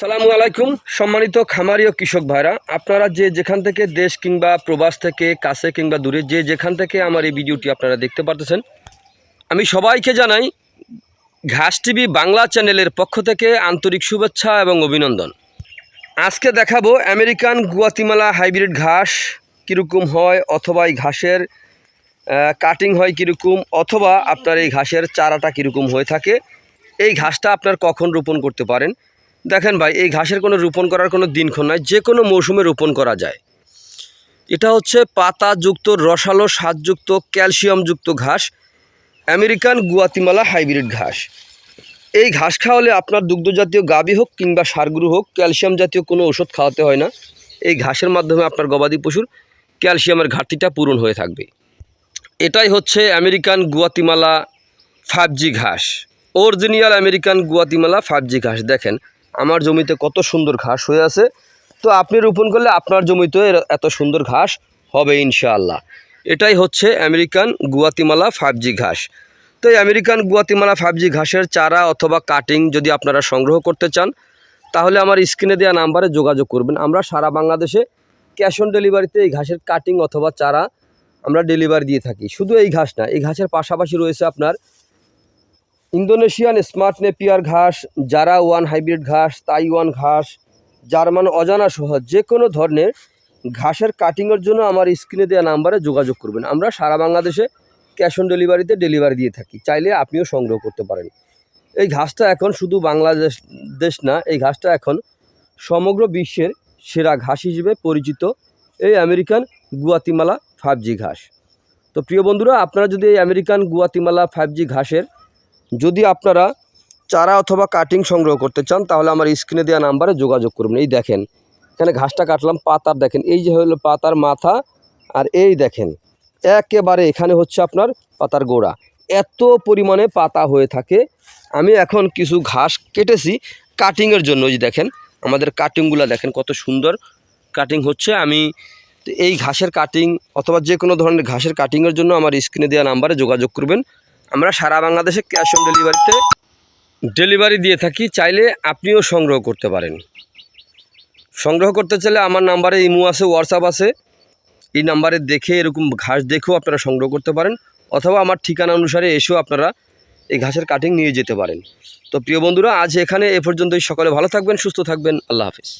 সালামু আলাইকুম, সম্মানিত খামারি ও কৃষক ভাইরা। আপনারা যে যেখান থেকে দেশ কিংবা প্রবাস থেকে, কাছে কিংবা দূরে যে যেখান থেকে আমার এই ভিডিওটি আপনারা দেখতে পারতেছেন, আমি সবাইকে জানাই ঘাস টিভি বাংলা চ্যানেলের পক্ষ থেকে আন্তরিক শুভেচ্ছা এবং অভিনন্দন। আজকে দেখাবো আমেরিকান গুয়াতিমালা হাইব্রিড ঘাস কীরকম হয়, অথবা এই ঘাসের কাটিং হয় কীরকম, অথবা আপনার এই ঘাসের চারাটা কীরকম হয়ে থাকে। এই ঘাসটা আপনার কখন রোপণ করতে পারেন? দেখেন ভাই, এই ঘাসের কোনো রোপণ করার কোনো দিনক্ষণ নাই যে কোনো মৌসুমে রোপণ করা যায়। এটা হচ্ছে পাতাযুক্ত, রসালো, স্বাদযুক্ত, ক্যালসিয়ামযুক্ত ঘাস, আমেরিকান গুয়াতিমালা হাইব্রিড ঘাস। এই ঘাস খাওয়ালে আপনার দুগ্ধজাতীয় গাভী হোক কিংবা সারগুরু হোক, ক্যালসিয়াম জাতীয় কোনো ওষুধ খাওয়াতে হয় না। এই ঘাসের মাধ্যমে আপনার গবাদি পশুর ক্যালসিয়ামের ঘাটতিটা পূরণ হয়ে থাকবে। এটাই হচ্ছে আমেরিকান গুয়াতিমালা ফাইভ ঘাস। অরিজিনাল আমেরিকান গুয়াতিমালা ফাইভ ঘাস, দেখেন। আমার জমিতে কত সুন্দর ঘাস হয়ে আছে, তো আপনি রোপণ করলে আপনার জমিতে এত সুন্দর ঘাস হবে ইনশাআল্লাহ। এটাই হচ্ছে আমেরিকান গুয়াতিমালা ফাইভ জি ঘাস। তো এই আমেরিকান গুয়াতিমালা ফাইভ জি ঘাসের চারা অথবা কাটিং যদি আপনারা সংগ্রহ করতে চান, তাহলে আমার স্ক্রিনে দেওয়া নাম্বারে যোগাযোগ করবেন। আমরা সারা বাংলাদেশে ক্যাশ অন ডেলিভারিতে এই ঘাসের কাটিং অথবা চারা আমরা ডেলিভারি দিয়ে থাকি। শুধু এই ঘাস না, এই ঘাসের পাশাপাশি রয়েছে আপনার ইন্দোনেশিয়ান স্মার্ট নেপিয়ার ঘাস জারা ওয়ান হাইব্রিড ঘাস, তাইওয়ান ঘাস, জার্মান অজানা সহ যে কোনো ধরনের ঘাসের কাটিংয়ের জন্য আমার স্ক্রিনে দেওয়া নাম্বারে যোগাযোগ করবেন। আমরা সারা বাংলাদেশে ক্যাশ অন ডেলিভারিতে ডেলিভারি দিয়ে থাকি। চাইলে আপনিও সংগ্রহ করতে পারেন। এই ঘাসটা এখন শুধু বাংলাদেশ, দেশ না, এই ঘাসটা এখন সমগ্র বিশ্বের সেরা ঘাস হিসেবে পরিচিত এই আমেরিকান গুয়াতিমালা ফাইভ ঘাস। তো প্রিয় বন্ধুরা, আপনারা যদি এই আমেরিকান গুয়াতিমালা ফাইভ ঘাসের যদি আপনারা চারা অথবা কাটিং সংগ্রহ করতে চান, তাহলে আমার স্ক্রিনে দেওয়া নাম্বারে যোগাযোগ করবেন। এই দেখেন, এখানে ঘাসটা কাটলাম, পাতার দেখেন, এই যে হলো পাতার মাথা, আর এই দেখেন, একেবারে এখানে হচ্ছে আপনার পাতার গোড়া। এত পরিমাণে পাতা হয়ে থাকে। আমি এখন কিছু ঘাস কেটেছি কাটিংয়ের জন্য। যে দেখেন, আমাদের কাটিংগুলো দেখেন কত সুন্দর কাটিং হচ্ছে। আমি এই ঘাসের কাটিং অথবা যে কোনো ধরনের ঘাসের কাটিংয়ের জন্য আমার স্ক্রিনে দেওয়া নাম্বারে যোগাযোগ করবেন। আমরা সারা বাংলাদেশে ক্যাশ অন ডেলিভারিতে ডেলিভারি দিয়ে থাকি, চাইলে আপনিও সংগ্রহ করতে পারেন। সংগ্রহ করতে চাইলে আমার নাম্বারে ইমো আছে হোয়াটসঅ্যাপ আছে। এই নাম্বারে দেখে এরকম ঘাস দেখেও আপনারা সংগ্রহ করতে পারেন, অথবা আমার ঠিকানা অনুসারে এসেও আপনারা এই ঘাসের কাটিং নিয়ে যেতে পারেন। তো প্রিয় বন্ধুরা, আজ এখানে এ পর্যন্তই। সকলে ভালো থাকবেন, সুস্থ থাকবেন। আল্লাহ হাফিজ।